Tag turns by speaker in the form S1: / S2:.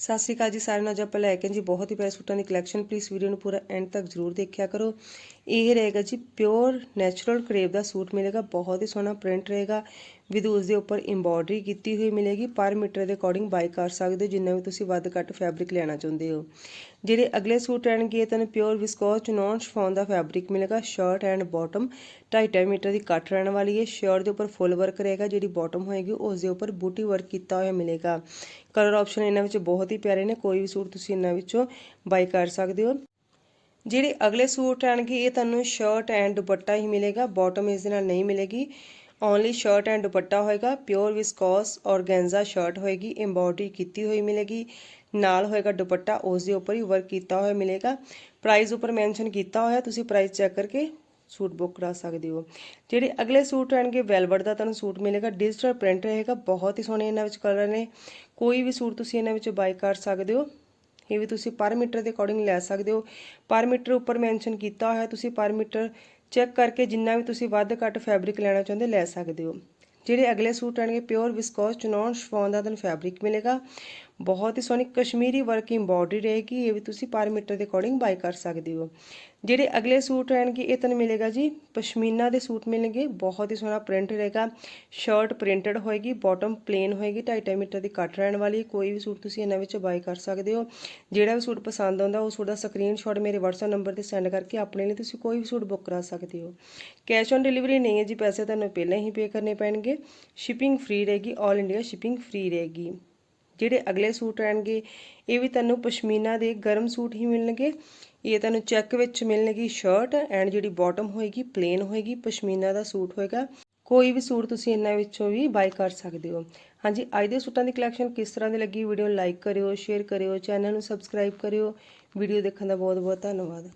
S1: ਸਤਿ ਸ਼੍ਰੀ ਅਕਾਲ ਜੀ ਸਾਰਿਆਂ ਨੂੰ। ਅੱਜ ਆਪਾਂ ਲੈ ਕੇ ਜੀ ਬਹੁਤ ਹੀ ਪਿਆਰੇ ਸੂਟਾਂ ਦੀ ਕਲੈਕਸ਼ਨ ਪਲੀਜ਼ ਵੀਡੀਓ ਨੂੰ ਪੂਰਾ ਐਂਡ ਤੱਕ ਜ਼ਰੂਰ ਦੇਖਿਆ ਕਰੋ। ਇਹ ਰਹੇਗਾ ਜੀ ਪਿਓਰ ਨੈਚੁਰਲ ਕਰੇਵ ਦਾ ਸੂਟ ਮਿਲੇਗਾ, ਬਹੁਤ ਹੀ ਸੋਹਣਾ ਪ੍ਰਿੰਟ ਰਹੇਗਾ ਵਿਦ ਉਸ ਦੇ ਉੱਪਰ ਐਮਬੋਡਰੀ ਕੀਤੀ ਹੋਈ ਮਿਲੇਗੀ, ਪਰ ਮੀਟਰ ਦੇ ਅਕੋਰਡਿੰਗ ਬਾਈ ਕਰ ਸਕਦੇ ਹੋ, ਜਿੰਨਾ ਵੀ ਤੁਸੀਂ ਵੱਧ ਘੱਟ ਫੈਬਰਿਕ ਲੈਣਾ ਚਾਹੁੰਦੇ ਹੋ। ਜਿਹੜੇ ਅਗਲੇ ਸੂਟ ਰਹਿਣਗੇ ਤੁਹਾਨੂੰ ਪਿਓਰ ਵਿਸਕੋਸ ਨੌਨ ਸ਼ਫੋਨ ਦਾ ਫੈਬਰਿਕ ਮਿਲੇਗਾ ਸ਼ਰਟ ਐਂਡ ਬਾਟਮ 2.5 ਮੀਟਰ ਦੀ ਕੱਟ ਰਹਿਣ ਵਾਲੀ ਹੈ ਸ਼ਰਟ ਦੇ ਉੱਪਰ ਫੁੱਲ ਵਰਕ ਰਹੇਗਾ, ਜਿਹੜੀ ਬਾਟਮ ਹੋਏਗੀ ਉਸ ਦੇ ਉੱਪਰ ਬੂਟੀ ਵਰਕ ਕੀਤਾ ਹੋਇਆ ਮਿਲੇਗਾ। ਕਲਰ ਆਪਸ਼ਨ ਇਹਨਾਂ ਵਿੱਚ ਬਹੁਤ ਹੀ ਪਿਆਰੇ ਨੇ, ਕੋਈ ਵੀ ਸੂਟ ਤੁਸੀਂ ਇਹਨਾਂ ਵਿੱਚੋਂ ਬਾਈ ਕਰ ਸਕਦੇ ਹੋ। ਜਿਹੜੇ ਅਗਲੇ ਸੂਟ ਆਣਗੇ ਇਹ ਤੁਹਾਨੂੰ ਸ਼ਰਟ ਐਂਡ ਦੁਪੱਟਾ ਹੀ ਮਿਲੇਗਾ ਬਾਟਮ ਇਸ ਦੇ ਨਾਲ ਨਹੀਂ ਮਿਲੇਗੀ ਓਨਲੀ ਸ਼ਰਟ ਐਂਡ ਦੁਪੱਟਾ ਹੋਏਗਾ ਪਿਓਰ ਵਿਸਕੋਸ ਔਰਗੈਂਜ਼ਾ ਸ਼ਰਟ ਹੋਏਗੀ ਐਮਬੋਡਰੀ ਕੀਤੀ ਹੋਈ ਮਿਲੇਗੀ, ਨਾਲ ਹੋਏਗਾ ਦੁਪੱਟਾ ਉਸ ਦੇ ਉੱਪਰ ਹੀ ਵਰਕ ਕੀਤਾ ਹੋਇਆ ਮਿਲੇਗਾ ਪ੍ਰਾਈਸ ਉੱਪਰ ਮੈਂਸ਼ਨ ਕੀਤਾ ਹੋਇਆ, ਤੁਸੀਂ ਪ੍ਰਾਈਸ ਚੈੱਕ ਕਰਕੇ ਸੂਟ ਬੁੱਕ ਕਰਾ ਸਕਦੇ ਹੋ। ਜਿਹੜੇ ਅਗਲੇ ਸੂਟ ਰਹਿਣਗੇ ਵੈਲਵਟ ਦਾ ਤੁਹਾਨੂੰ ਸੂਟ ਮਿਲੇਗਾ ਡਿਜੀਟਲ ਪ੍ਰਿੰਟ ਰਹੇਗਾ, ਬਹੁਤ ਹੀ ਸੋਹਣੇ ਇਹਨਾਂ ਵਿੱਚ ਕਲਰ ਨੇ, ਕੋਈ ਵੀ ਸੂਟ ਤੁਸੀਂ ਇਹਨਾਂ ਵਿੱਚ ਬਾਈ ਕਰ ਸਕਦੇ ਹੋ। ਇਹ ਵੀ ਤੁਸੀਂ ਪਰ ਮੀਟਰ ਦੇ ਅਕੋਰਡਿੰਗ ਲੈ ਸਕਦੇ ਹੋ। ਪਰ ਮੀਟਰ ਉੱਪਰ ਮੈਂਸ਼ਨ ਕੀਤਾ ਹੋਇਆ, ਤੁਸੀਂ ਪਰ ਮੀਟਰ ਚੈੱਕ ਕਰਕੇ ਜਿੰਨਾ ਵੀ ਤੁਸੀਂ ਵੱਧ ਘੱਟ ਫੈਬਰਿਕ ਲੈਣਾ ਚਾਹੁੰਦੇ ਲੈ ਸਕਦੇ ਹੋ। ਜਿਹੜੇ ਅਗਲੇ ਸੂਟ ਆਣਗੇ ਪਿਓਰ ਵਿਸਕੋਸ ਚਨੌਨ ਸ਼ਫੋਨ ਦਾ ਤੁਹਾਨੂੰ ਫੈਬਰਿਕ ਮਿਲੇਗਾ। ਬਹੁਤ ਹੀ ਸੋਹਣੀ ਕਸ਼ਮੀਰੀ ਵਰਕ ਐਮਬੋਡਰੀ ਰਹੇਗੀ, ਇਹ ਵੀ ਤੁਸੀਂ ਪਰ ਮੀਟਰ ਦੇ ਅਕੋਰਡਿੰਗ ਬਾਈ ਕਰ ਸਕਦੇ ਹੋ। ਜਿਹੜੇ ਅਗਲੇ ਸੂਟ ਰਹਿਣਗੇ, ਇਹ ਤੁਹਾਨੂੰ ਮਿਲੇਗਾ ਜੀ, ਪਸ਼ਮੀਨਾ ਦੇ ਸੂਟ ਮਿਲਣਗੇ, ਬਹੁਤ ਹੀ ਸੋਹਣਾ ਪ੍ਰਿੰਟ ਰਹੇਗਾ। ਸ਼ਰਟ ਪ੍ਰਿੰਟਡ ਹੋਏਗੀ ਬਾਟਮ ਪਲੇਨ ਹੋਏਗੀ 2.5 ਮੀਟਰ ਦੀ ਕੱਟ ਰਹਿਣ ਵਾਲੀ ਕੋਈ ਵੀ ਸੂਟ ਤੁਸੀਂ ਇਹਨਾਂ ਵਿੱਚੋਂ ਬਾਈ ਕਰ ਸਕਦੇ ਹੋ। ਜਿਹੜਾ ਵੀ ਸੂਟ ਪਸੰਦ ਆਉਂਦਾ, ਉਹ ਸੂਟ ਦਾ ਸਕਰੀਨਸ਼ਾਟ ਮੇਰੇ WhatsApp ਨੰਬਰ ਤੇ ਸੈਂਡ ਕਰਕੇ ਆਪਣੇ ਲਈ ਤੁਸੀਂ ਕੋਈ ਵੀ ਸੂਟ ਬੁੱਕ ਕਰਾ ਸਕਦੇ ਹੋ। ਕੈਸ਼ ਔਨ ਡਿਲੀਵਰੀ ਨਹੀਂ ਹੈ ਜੀ, ਪੈਸੇ ਤੁਹਾਨੂੰ ਪਹਿਲਾਂ ਹੀ ਪੇ ਕਰਨੇ ਪੈਣਗੇ। ਸ਼ਿਪਿੰਗ ਫ੍ਰੀ ਰਹੇਗੀ 올 ਇੰਡੀਆ ਸ਼ਿਪਿੰਗ ਫ੍ਰੀ ਰਹੇਗੀ। ਜਿਹੜੇ ਅਗਲੇ ਸੂਟ ਰਹਿਣਗੇ, ਇਹ ਵੀ ਤੁਹਾਨੂੰ ਪਸ਼ਮੀਨਾ ਦੇ ਗਰਮ ਸੂਟ ਹੀ ਮਿਲਣਗੇ। ਇਹ ਤੁਹਾਨੂੰ ਚੈੱਕ ਵਿੱਚ ਮਿਲਣਗੀ ਸ਼ਰਟ ਐਂਡ ਜਿਹੜੀ ਬਾਟਮ ਹੋਏਗੀ ਪਲੇਨ ਹੋਏਗੀ, ਪਸ਼ਮੀਨਾ ਦਾ ਸੂਟ ਹੋਏਗਾ। ਕੋਈ ਵੀ ਸੂਟ ਤੁਸੀਂ ਇਹਨਾਂ ਵਿੱਚੋਂ ਵੀ ਬਾਈ ਕਰ ਸਕਦੇ ਹੋ। ਹਾਂਜੀ, ਅੱਜ ਦੇ ਸੂਟਾਂ ਦੀ ਕਲੈਕਸ਼ਨ ਕਿਸ ਤਰ੍ਹਾਂ ਦੀ ਲੱਗੀ? ਵੀਡੀਓ ਨੂੰ ਲਾਈਕ ਕਰਿਓ ਸ਼ੇਅਰ ਕਰਿਓ ਚੈਨਲ ਨੂੰ ਸਬਸਕ੍ਰਾਈਬ ਕਰਿਓ। ਵੀਡੀਓ ਦੇਖਣ ਦਾ ਬਹੁਤ ਬਹੁਤ ਧੰਨਵਾਦ।